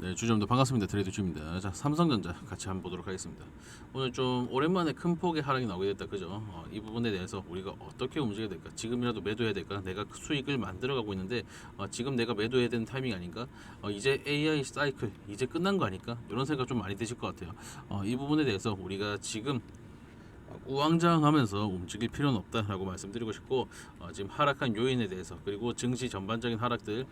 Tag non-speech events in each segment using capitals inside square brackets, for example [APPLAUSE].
네, 주점도 반갑습니다. 트레이드 주입니다. 자, 삼성전자 같이 한번 보도록 하겠습니다. 오늘 좀 오랜만에 큰 폭의 하락이 나오게 됐다. 그죠? 어, 이 부분에 대해서 우리가 어떻게 움직여야 될까? 지금이라도 매도해야 될까? 내가 그 수익을 만들어가고 있는데 어, 지금 내가 매도해야 되는 타이밍 아닌가? 어, 이제 AI 사이클 이제 끝난 거 아닐까? 이런 생각 좀 많이 드실 것 같아요. 어, 이 부분에 대해서 우리가 지금 우왕좌왕하면서 움직일 필요는 없다라고 말씀드리고 싶고 어, 지금 하락한 요인에 대해서 그리고 증시 전반적인 하락들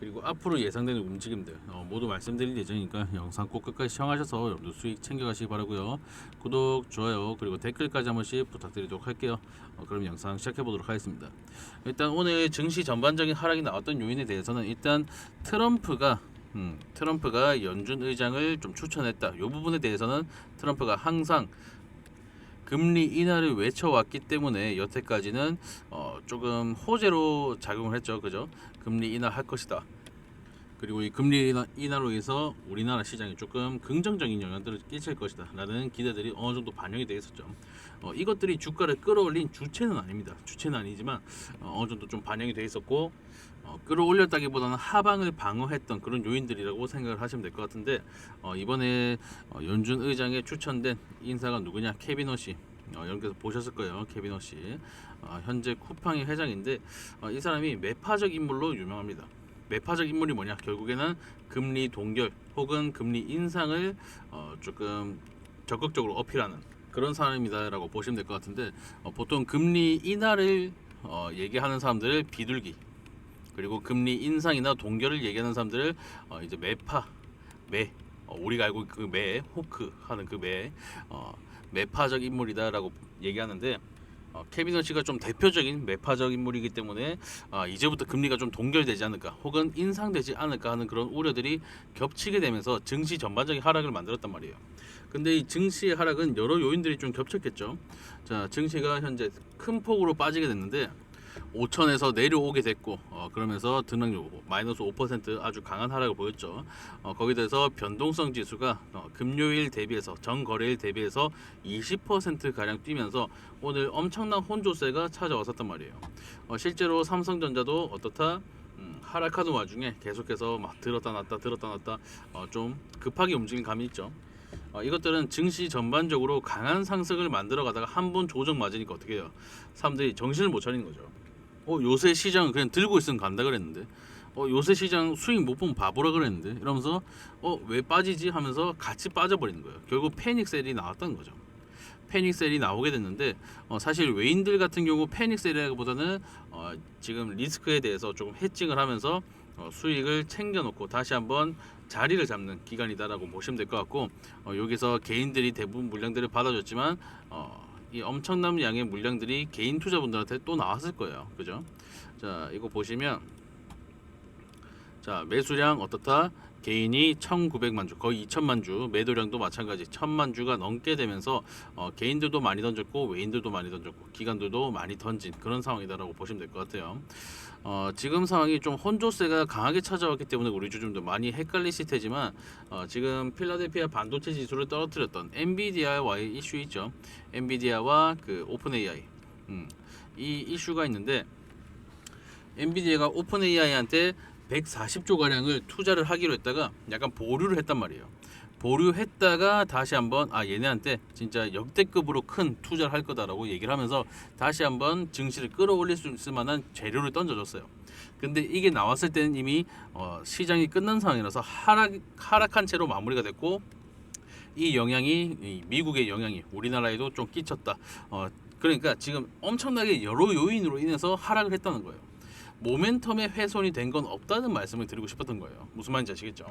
그리고 앞으로 예상되는 움직임들 어, 모두 말씀드릴 예정이니까 영상 꼭 끝까지 시청하셔서 여러분들 수익 챙겨가시기 바라고요 구독 좋아요 그리고 댓글까지 한 번씩 부탁드리도록 할게요 어, 그럼 영상 시작해 보도록 하겠습니다 일단 오늘 증시 전반적인 하락이 나왔던 요인에 대해서는 일단 트럼프가 음, 트럼프가 연준 의장을 좀 추천했다. 이 부분에 대해서는 트럼프가 항상 금리 인하를 외쳐왔기 때문에 여태까지는 어, 조금 호재로 작용을 했죠, 그죠? 금리 인하할 것이다. 그리고 이 금리 인하, 인하로 인해서 우리나라 시장에 조금 긍정적인 영향들을 끼칠 것이다. 라는 기대들이 어느 정도 반영이 되어 있었죠. 어, 이것들이 주가를 끌어올린 주체는 아닙니다. 주체는 아니지만 어, 어느 정도 좀 반영이 되어 있었고 어, 끌어올렸다기보다는 하방을 방어했던 그런 요인들이라고 생각을 하시면 될 것 같은데 어, 이번에 어, 연준 의장에 추천된 인사가 누구냐 케빈 허씨 어, 여러분께서 보셨을 거예요 케빈 허씨 어, 현재 쿠팡의 회장인데 어, 이 사람이 매파적 인물로 유명합니다 매파적 인물이 뭐냐? 결국에는 금리 동결 혹은 금리 인상을 어, 조금 적극적으로 어필하는 그런 사람이다라고 보시면 될 것 같은데 어, 보통 금리 인하를 어, 얘기하는 사람들을 비둘기 그리고 금리 인상이나 동결을 얘기하는 사람들을 어, 이제 매파 매 어, 우리가 알고 그 매 호크 하는 그 매 어, 매파적 인물이다라고 얘기하는데 어, 케빈 허씨가 좀 대표적인 매파적 인물이기 때문에 아, 이제부터 금리가 좀 동결되지 않을까 혹은 인상되지 않을까 하는 그런 우려들이 겹치게 되면서 증시 전반적인 하락을 만들었단 말이에요. 근데 이 증시의 하락은 여러 요인들이 좀 겹쳤겠죠. 자, 증시가 현재 큰 폭으로 빠지게 됐는데 5천에서 내려오게 됐고 어, 그러면서 등락률 마이너스 5% 아주 강한 하락을 보였죠. 어, 거기에 대해서 변동성 지수가 어, 금요일 대비해서 전 거래일 대비해서 20% 가량 뛰면서 오늘 엄청난 혼조세가 찾아왔었단 말이에요. 어, 실제로 삼성전자도 어떻다? 음, 하락하는 와중에 계속해서 막 들었다 놨다 들었다 놨다 어, 좀 급하게 움직이는 감이 있죠. 어, 이것들은 증시 전반적으로 강한 상승을 만들어 가다가 한 번 조정 맞으니까 어떻게 해요? 사람들이 정신을 못 차리는 거죠. 어, 요새 시장은 그냥 들고 있으면 간다 그랬는데 어, 요새 시장 수익 못 보면 바보라 그랬는데 이러면서 어, 왜 빠지지 하면서 같이 빠져버리는 거예요. 결국 패닉 셀이 나왔던 거죠. 패닉 셀이 나오게 됐는데 어, 사실 외인들 같은 경우 패닉 셀이라기보다는 어, 지금 리스크에 대해서 조금 해칭을 하면서 어, 수익을 챙겨놓고 다시 한번 자리를 잡는 기간이다라고 보시면 될 것 같고 어, 여기서 개인들이 대부분 물량들을 받아줬지만 어, 이 엄청난 양의 물량들이 개인 투자분들한테 또 나왔을 거예요. 그죠? 자, 이거 보시면 자, 매수량 어떻다? 개인이 1,900만 주, 거의 2천만 주, 매도량도 마찬가지 1,000만 주가 넘게 되면서 어, 개인들도 많이 던졌고 외인들도 많이 던졌고 기관들도 많이 던진 그런 상황이다라고 보시면 될 것 같아요. 어, 지금 상황이 좀 혼조세가 강하게 찾아왔기 때문에 우리 주주님도 많이 헷갈리실 테지만 어, 지금 필라델피아 반도체 지수를 떨어뜨렸던 엔비디아와의 이슈 있죠. 엔비디아와 그 오픈 AI 음, 이 이슈가 있는데 엔비디아가 오픈 AI한테 140조 가량을 투자를 하기로 했다가 약간 보류를 했단 말이에요. 보류했다가 다시 한번 아 얘네한테 진짜 역대급으로 큰 투자를 할 거다라고 얘기를 하면서 다시 한번 증시를 끌어올릴 수 있을 만한 재료를 던져줬어요. 근데 이게 나왔을 때는 이미 어, 시장이 끝난 상황이라서 하락 하락한 채로 마무리가 됐고 이 영향이 이 미국의 영향이 우리나라에도 좀 끼쳤다. 어, 그러니까 지금 엄청나게 여러 요인으로 인해서 하락을 했다는 거예요. 모멘텀에 훼손이 된 건 없다는 말씀을 드리고 싶었던 거예요. 무슨 말인지 아시겠죠?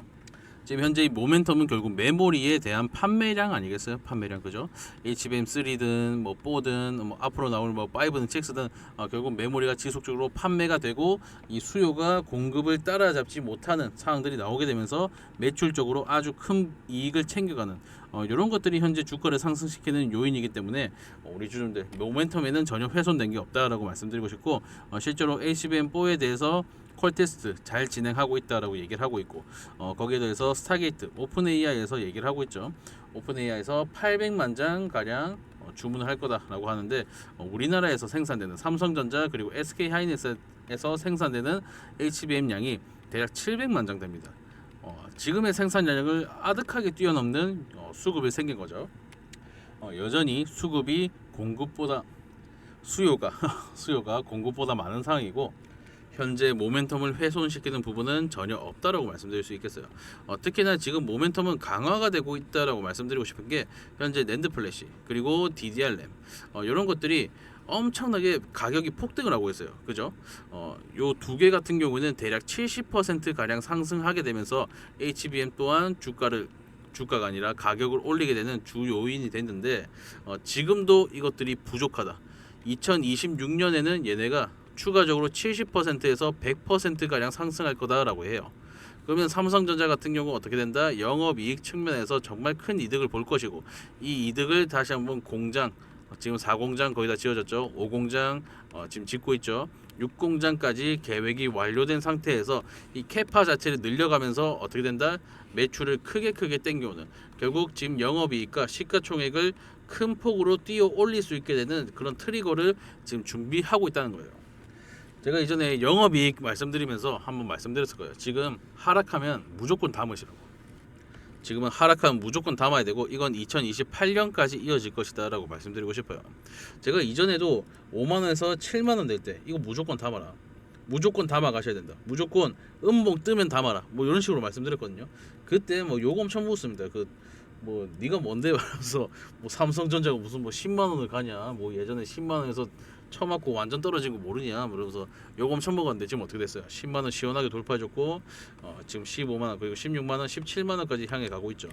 지금 현재 이 모멘텀은 결국 메모리에 대한 판매량 아니겠어요? 판매량 그죠? HBM3든 뭐 4든 뭐 앞으로 나올 뭐 5든 6든 어, 결국 메모리가 지속적으로 판매가 되고 이 수요가 공급을 따라잡지 못하는 상황들이 나오게 되면서 매출적으로 아주 큰 이익을 챙겨가는 어, 이런 것들이 현재 주가를 상승시키는 요인이기 때문에 어, 우리 주주들 모멘텀에는 전혀 훼손된 게 없다라고 말씀드리고 싶고 어, 실제로 HBM4에 대해서 콜 테스트 잘 진행하고 있다라고 얘기를 하고 있고 어, 거기에 대해서 스타게이트 오픈 AI에서 얘기를 하고 있죠. 오픈 AI에서 800만 장 가량 어, 주문을 할 거다라고 하는데 어, 우리나라에서 생산되는 삼성전자 그리고 SK 하이닉스에서 생산되는 HBM 양이 대략 700만 장 됩니다. 어, 지금의 생산량을 아득하게 뛰어넘는 어, 수급이 생긴 거죠. 어, 여전히 수급이 공급보다 수요가 [LAUGHS] 수요가 공급보다 많은 상황이고 현재 모멘텀을 훼손시키는 부분은 전혀 없다라고 말씀드릴 수 있겠어요. 어, 특히나 지금 모멘텀은 강화가 되고 있다라고 말씀드리고 싶은 게 현재 낸드 플래시 그리고 DDR-램 어, 이런 것들이 엄청나게 가격이 폭등을 하고 있어요. 그죠? 어, 요 두 개 같은 경우는 대략 70% 가량 상승하게 되면서 HBM 또한 주가를 주가가 아니라 가격을 올리게 되는 주 요인이 됐는데 어, 지금도 이것들이 부족하다. 2026년에는 얘네가 추가적으로 70%에서 100% 가량 상승할 거다라고 해요. 그러면 삼성전자 같은 경우 어떻게 된다? 영업이익 측면에서 정말 큰 이득을 볼 것이고 이 이득을 다시 한번 공장 어, 지금 4공장 거의 다 지어졌죠. 5공장 어, 지금 짓고 있죠. 6공장까지 계획이 완료된 상태에서 이 캐파 자체를 늘려가면서 어떻게 된다? 매출을 크게 크게 땡겨오는 결국 지금 영업이익과 시가총액을 큰 폭으로 뛰어 올릴 수 있게 되는 그런 트리거를 지금 준비하고 있다는 거예요. 제가 이전에 영업이익 말씀드리면서 한번 말씀드렸을 거예요. 지금 하락하면 무조건 담으시라고. 지금은 하락하면 무조건 담아야 되고 이건 2028년까지 이어질 것이다라고 말씀드리고 싶어요. 제가 이전에도 5만 원에서 7만 원 될 때 이거 무조건 담아라. 무조건 담아 가셔야 된다. 무조건 음봉 뜨면 담아라. 뭐 이런 식으로 말씀드렸거든요. 그때 뭐욕 엄청 먹었습니다. 그 뭐 네가 뭔데 말하면서 뭐 삼성전자가 무슨 뭐 10만 원을 가냐. 뭐 예전에 10만 원에서 처맞고 완전 떨어진 거 모르냐. 그러면서 욕 엄청 먹었는데 지금 어떻게 됐어요? 10만 원 시원하게 돌파해줬고 어, 지금 15만 원 그리고 16만 원, 17만 원까지 향해 가고 있죠.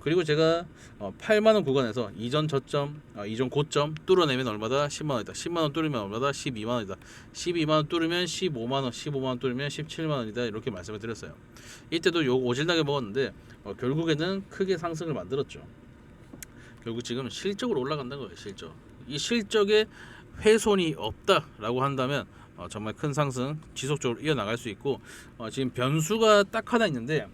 그리고 제가 어, 8만 원 구간에서 이전 저점, 어, 이전 고점 뚫어내면 얼마다? 10만 원이다. 10만 원 뚫으면 얼마다? 12만 원이다. 12만 원 뚫으면 15만 원, 15만 원 뚫으면 17만 원이다. 이렇게 말씀을 드렸어요. 이때도 욕 오질나게 먹었는데 어, 결국에는 크게 상승을 만들었죠. 결국 지금 실적으로 올라간다는 거예요. 실적. 이 실적에 훼손이 없다라고 한다면 어, 정말 큰 상승 지속적으로 이어나갈 수 있고 어, 지금 변수가 딱 하나 있는데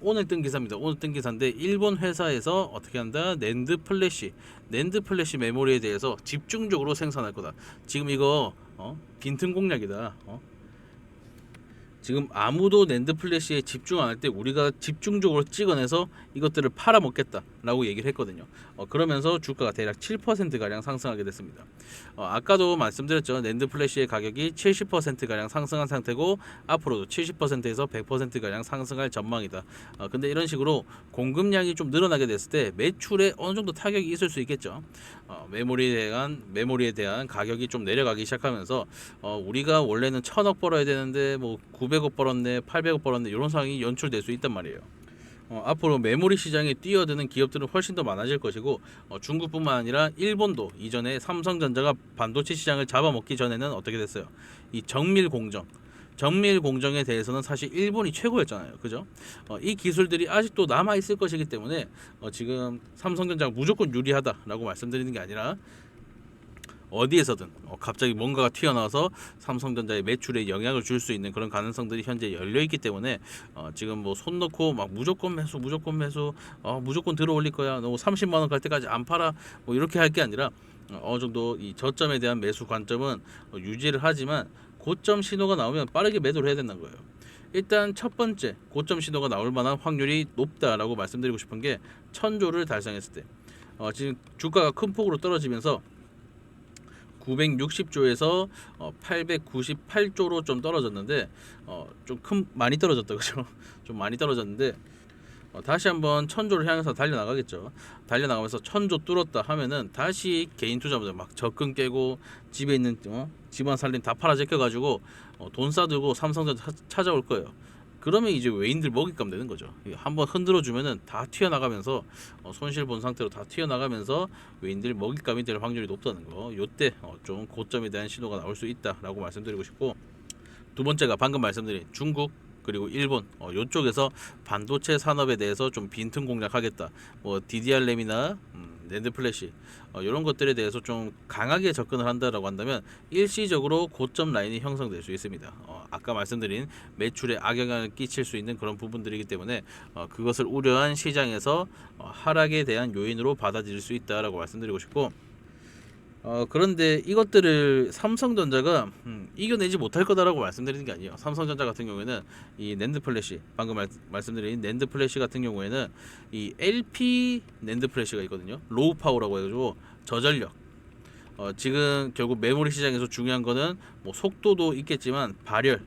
오늘 뜬 기사입니다. 오늘 뜬 기사인데 일본 회사에서 어떻게 한다? 낸드 플래시, 낸드 플래시 메모리에 대해서 집중적으로 생산할 거다. 지금 이거 어? 빈틈 공략이다. 어? 지금 아무도 낸드 플래시에 집중 안 할 때 우리가 집중적으로 찍어내서 이것들을 팔아먹겠다 라고 얘기를 했거든요. 어, 그러면서 주가가 대략 7% 가량 상승하게 됐습니다. 어, 아까도 말씀드렸죠. 낸드 플래시의 가격이 70% 가량 상승한 상태고 앞으로도 70%에서 100% 가량 상승할 전망이다. 어, 근데 이런 식으로 공급량이 좀 늘어나게 됐을 때 매출에 어느 정도 타격이 있을 수 있겠죠. 어, 메모리에 대한 메모리에 대한 가격이 좀 내려가기 시작하면서 어, 우리가 원래는 천억 벌어야 되는데 뭐 900억 벌었네, 800억 벌었네 이런 상황이 연출될 수 있단 말이에요. 어, 앞으로 메모리 시장에 뛰어드는 기업들은 훨씬 더 많아질 것이고 어, 중국뿐만 아니라 일본도 이전에 삼성전자가 반도체 시장을 잡아먹기 전에는 어떻게 됐어요? 이 정밀 공정 정밀 공정에 대해서는 사실 일본이 최고였잖아요. 그죠? 어, 이 기술들이 아직도 남아 있을 것이기 때문에 어, 지금 삼성전자가 무조건 유리하다라고 말씀드리는 게 아니라 어디에서든 어, 갑자기 뭔가가 튀어나와서 삼성전자의 매출에 영향을 줄 수 있는 그런 가능성들이 현재 열려 있기 때문에 어, 지금 뭐 손 넣고 막 무조건 매수 무조건 매수 어, 무조건 들어 올릴 거야 너 30만 원 갈 때까지 안 팔아 뭐 이렇게 할 게 아니라 어, 어느 정도 이 저점에 대한 매수 관점은 어, 유지를 하지만 고점 신호가 나오면 빠르게 매도를 해야 된다는 거예요. 일단 첫 번째 고점 신호가 나올 만한 확률이 높다라고 말씀드리고 싶은 게 천조를 달성했을 때 어, 지금 주가가 큰 폭으로 떨어지면서 960조에서 어, 898조로 좀 떨어졌는데 어, 좀큰 많이 떨어졌다 그죠? [LAUGHS] 좀 많이 떨어졌는데 어, 다시 한번 천조를 향해서 달려 나가겠죠. 달려 나가면서 천조 뚫었다 하면은 다시 개인 투자자들 막 적금 깨고 집에 있는 어? 집안 살림 다 팔아 제껴가지고 어, 돈 싸들고 삼성전자 차- 찾아올 거예요. 그러면 이제 외인들 먹잇감 되는 거죠. 한번 흔들어 주면은 다 튀어나가면서 어, 손실 본 상태로 다 튀어나가면서 외인들 먹잇감이 될 확률이 높다는 거. 요때 어, 좀 고점에 대한 신호가 나올 수 있다라고 말씀드리고 싶고 두 번째가 방금 말씀드린 중국 그리고 일본 어, 요쪽에서 반도체 산업에 대해서 좀 빈틈 공략하겠다. 뭐 DDR-램이나 음, 낸드 플래시 어, 이런 것들에 대해서 좀 강하게 접근을 한다라고 한다면 일시적으로 고점 라인이 형성될 수 있습니다. 어, 아까 말씀드린 매출에 악영향을 끼칠 수 있는 그런 부분들이기 때문에 어, 그것을 우려한 시장에서 어, 하락에 대한 요인으로 받아들일 수 있다라고 말씀드리고 싶고 어, 그런데 이것들을 삼성전자가 음, 이겨내지 못할 거다라고 말씀드리는 게 아니에요. 삼성전자 같은 경우에는 이 낸드 플래시 방금 말, 말씀드린 낸드 플래시 같은 경우에는 이 LP 낸드 플래시가 있거든요. 로우 파워라고 해가지고 저전력. 어, 지금 결국 메모리 시장에서 중요한 거는 뭐 속도도 있겠지만 발열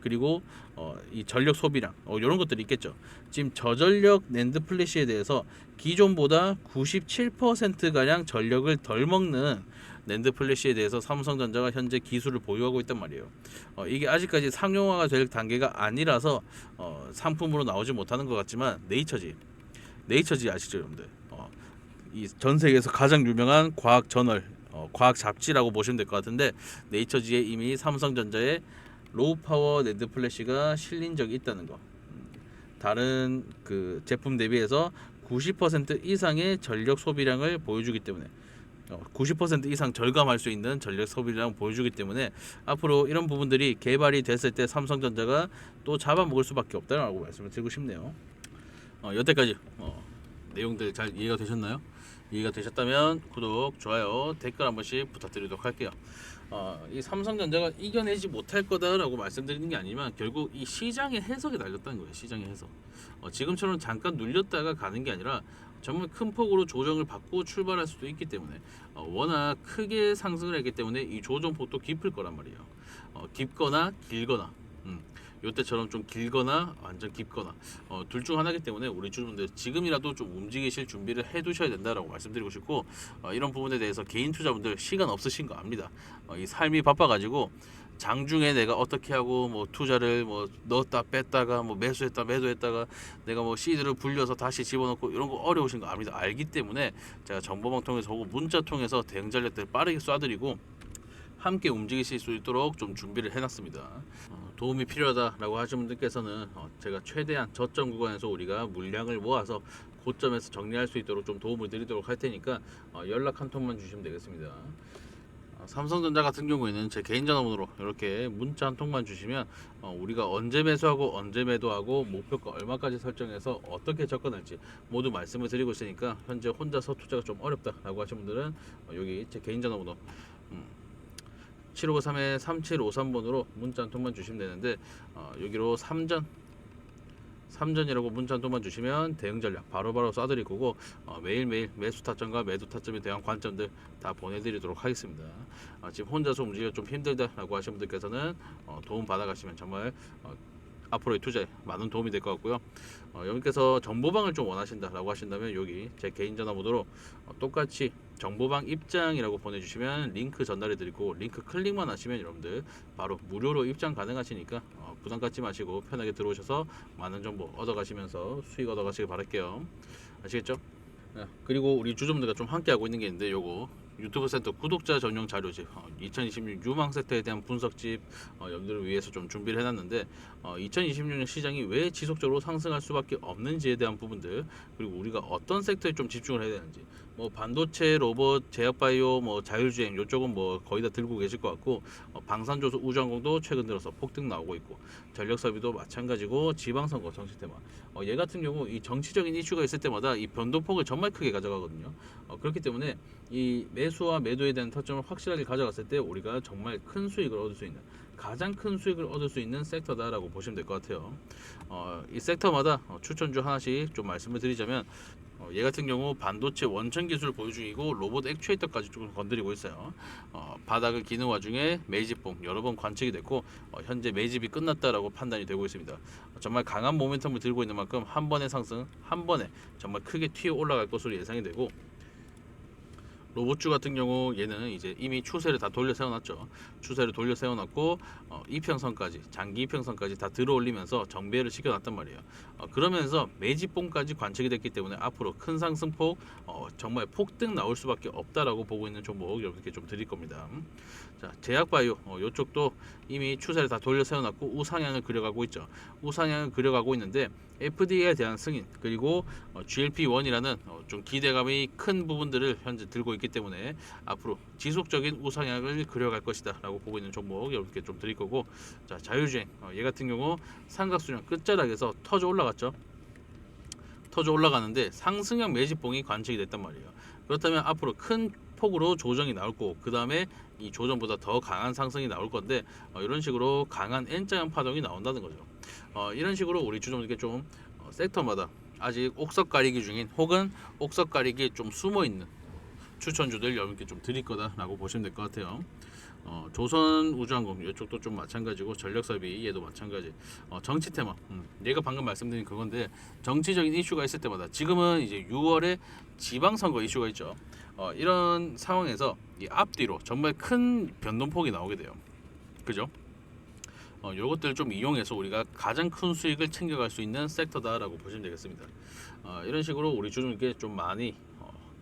그리고 어, 이 전력 소비량 어, 이런 것들이 있겠죠. 지금 저전력 낸드 플래시에 대해서 기존보다 97% 가량 전력을 덜 먹는 낸드 플래시에 대해서 삼성전자가 현재 기술을 보유하고 있단 말이에요. 어, 이게 아직까지 상용화가 될 단계가 아니라서 어, 상품으로 나오지 못하는 것 같지만 네이처지, 네이처지 아시죠, 여러분들? 어, 이전 세계에서 가장 유명한 과학 저널, 어, 과학 잡지라고 보시면 될 것 같은데 네이처지에 이미 삼성전자의 로우 파워 낸드 플래시가 실린 적이 있다는 거. 음, 다른 그 제품 대비해서 90% 이상의 전력 소비량을 보여주기 때문에 어, 90% 이상 절감할 수 있는 전력 소비량을 보여주기 때문에 앞으로 이런 부분들이 개발이 됐을 때 삼성전자가 또 잡아먹을 수밖에 없다라고 말씀을 드리고 싶네요. 어, 여태까지 어, 내용들 잘 이해가 되셨나요? 이해가 되셨다면 구독, 좋아요, 댓글 한 번씩 부탁드리도록 할게요. 어, 이 삼성전자가 이겨내지 못할 거다라고 말씀드리는 게 아니지만 결국 이 시장의 해석에 달렸다는 거예요. 시장의 해석. 어, 지금처럼 잠깐 눌렸다가 가는 게 아니라 정말 큰 폭으로 조정을 받고 출발할 수도 있기 때문에 어, 워낙 크게 상승을 했기 때문에 이 조정 폭도 깊을 거란 말이에요. 어, 깊거나 길거나. 음. 요때처럼 좀 길거나 완전 깊거나 어, 둘 중 하나이기 때문에 우리 주주분들 지금이라도 좀 움직이실 준비를 해 두셔야 된다라고 말씀드리고 싶고 어, 이런 부분에 대해서 개인 투자분들 시간 없으신 거 압니다 어, 이 삶이 바빠가지고 장중에 내가 어떻게 하고 뭐 투자를 뭐 넣었다 뺐다가 뭐 매수했다 매도했다가 내가 뭐 시드를 불려서 다시 집어넣고 이런 거 어려우신 거 압니다 알기 때문에 제가 정보망 통해서 혹은 문자 통해서 대응 전략들 빠르게 쏴드리고 함께 움직이실 수 있도록 좀 준비를 해놨습니다. 어, 도움이 필요하다라고 하시는 분들께서는 어, 제가 최대한 저점 구간에서 우리가 물량을 모아서 고점에서 정리할 수 있도록 좀 도움을 드리도록 할 테니까 어, 연락 한 통만 주시면 되겠습니다. 어, 삼성전자 같은 경우에는 제 개인 전화번호로 이렇게 문자 한 통만 주시면 어, 우리가 언제 매수하고 언제 매도하고 목표가 얼마까지 설정해서 어떻게 접근할지 모두 말씀을 드리고 있으니까 현재 혼자서 투자가 좀 어렵다라고 하시는 분들은 어, 여기 제 개인 전화번호 음, 7553에 3753번으로 문자 한 통만 주시면 되는데 어, 여기로 3전 3전이라고 문자 한 통만 주시면 대응 전략 바로바로 쏴드릴 거고 어, 매일매일 매수 타점과 매도 타점에 대한 관점들 다 보내드리도록 하겠습니다. 어, 지금 혼자서 움직여 좀 힘들다라고 하시는 분들께서는 어, 도움 받아가시면 정말 어, 앞으로의 투자에 많은 도움이 될 것 같고요. 어, 여러분께서 정보방을 좀 원하신다라고 하신다면 여기 제 개인 전화번호로 어, 똑같이 정보방 입장이라고 보내주시면 링크 전달해 드리고 링크 클릭만 하시면 여러분들 바로 무료로 입장 가능하시니까 어, 부담 갖지 마시고 편하게 들어오셔서 많은 정보 얻어가시면서 수익 얻어가시길 바랄게요 아시겠죠? 네, 그리고 우리 주주분들과 좀 함께 하고 있는 게 있는데 요거 유튜브 센터 구독자 전용 자료집 어, 2026 유망 섹터에 대한 분석집 어, 여러분들을 위해서 좀 준비를 해놨는데 어, 2026년 시장이 왜 지속적으로 상승할 수밖에 없는지에 대한 부분들 그리고 우리가 어떤 섹터에 좀 집중을 해야 되는지 뭐 반도체, 로봇, 제약바이오, 뭐 자율주행 요쪽은 뭐 거의 다 들고 계실 것 같고 어, 방산조소 우주항공도 최근 들어서 폭등 나오고 있고 전력사비도 마찬가지고 지방선거 정치 테마 어, 얘 같은 경우 이 정치적인 이슈가 있을 때마다 이 변동폭을 정말 크게 가져가거든요. 어, 그렇기 때문에 이 매수와 매도에 대한 타점을 확실하게 가져갔을 때 우리가 정말 큰 수익을 얻을 수 있는 가장 큰 수익을 얻을 수 있는 섹터다라고 보시면 될 것 같아요. 어, 이 섹터마다 어, 추천주 하나씩 좀 말씀을 드리자면 어, 얘 같은 경우 반도체 원천 기술 보유 중이고 로봇 액추에이터까지 조금 건드리고 있어요. 어, 바닥을 기는 와중에 매집봉 여러 번 관측이 됐고 어, 현재 매집이 끝났다라고 판단이 되고 있습니다. 어, 정말 강한 모멘텀을 들고 있는 만큼 한 번의 상승 한 번에 정말 크게 튀어 올라갈 것으로 예상이 되고 로봇주 같은 경우 얘는 이제 이미 추세를 다 돌려 세워놨죠. 추세를 돌려 세워놨고 어, 이평선까지 장기 이평선까지 다 들어올리면서 정배를 시켜놨단 말이에요. 어, 그러면서 매집봉까지 관측이 됐기 때문에 앞으로 큰 상승폭 어, 정말 폭등 나올 수밖에 없다라고 보고 있는 종목 여러분께 좀 드릴 겁니다. 자 제약바이오 어, 이쪽도 이미 추세를 다 돌려 세워놨고 우상향을 그려가고 있죠. 우상향을 그려가고 있는데 FDA에 대한 승인 그리고 어, GLP-1이라는 어, 좀 기대감이 큰 부분들을 현재 들고 있기 때문에 앞으로 지속적인 우상향을 그려갈 것이다라고 보고 있는 종목 여러분께 좀 드릴 거고 자 자율주행 어, 얘 같은 경우 삼각수령 끝자락에서 터져 올라갔죠. 터져 올라가는데 상승형 매집봉이 관측이 됐단 말이에요. 그렇다면 앞으로 큰낙 폭으로 조정이 나올 거고 그 다음에 이 조정보다 더 강한 상승이 나올 건데 어, 이런 식으로 강한 N자형 파동이 나온다는 거죠. 어, 이런 식으로 우리 주종들께 좀 어, 섹터마다 아직 옥석 가리기 중인 혹은 옥석 가리기에 좀 숨어 있는 추천주들 여러분께 좀 드릴 거다라고 보시면 될 것 같아요. 어, 조선 우주항공 이쪽도 좀 마찬가지고 전력섭이 얘도 마찬가지. 어, 정치 테마. 음, 얘가 방금 말씀드린 그건데 정치적인 이슈가 있을 때마다 지금은 이제 6월에 지방선거 이슈가 있죠. 어, 이런 상황에서 이 앞뒤로 정말 큰 변동폭이 나오게 돼요. 그죠? 어, 요것들 좀 이용해서 우리가 가장 큰 수익을 챙겨갈 수 있는 섹터다라고 보시면 되겠습니다. 어, 이런 식으로 우리 주주님께 좀 많이 어,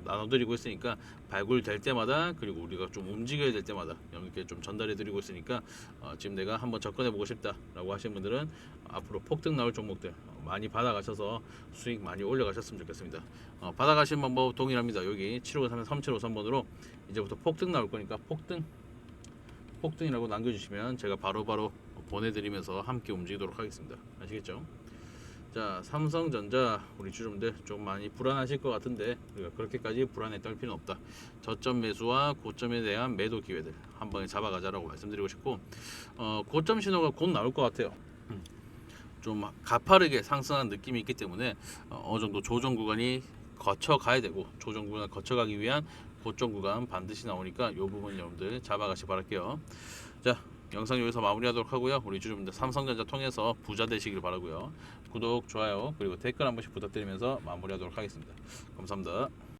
나눠드리고 있으니까 발굴될 때마다 그리고 우리가 좀 움직여야 될 때마다 여러분께 좀 전달해드리고 있으니까 어, 지금 내가 한번 접근해보고 싶다라고 하시는 분들은 앞으로 폭등 나올 종목들 어, 많이 받아가셔서 수익 많이 올려가셨으면 좋겠습니다. 어, 받아가시는 방법 동일합니다. 여기 7533 3753번으로 이제부터 폭등 나올 거니까 폭등 폭등이라고 남겨주시면 제가 바로바로 보내드리면서 함께 움직이도록 하겠습니다. 아시겠죠? 자 삼성전자 우리 주주분들 좀 많이 불안하실 것 같은데 우리가 그렇게까지 불안에 떨 필요는 없다. 저점 매수와 고점에 대한 매도 기회들 한 번에 잡아가자라고 말씀드리고 싶고 어, 고점 신호가 곧 나올 것 같아요. 음. 좀 가파르게 상승한 느낌이 있기 때문에 어, 어느 정도 조정 구간이 거쳐 가야 되고 조정 구간 거쳐가기 위한 고점 구간 반드시 나오니까 이 부분 여러분들 잡아가시 바랄게요. 자 영상 여기서 마무리하도록 하고요. 우리 주주분들 삼성전자 통해서 부자 되시길 바라고요. 구독, 좋아요 그리고 댓글 한 번씩 부탁드리면서 마무리하도록 하겠습니다. 감사합니다.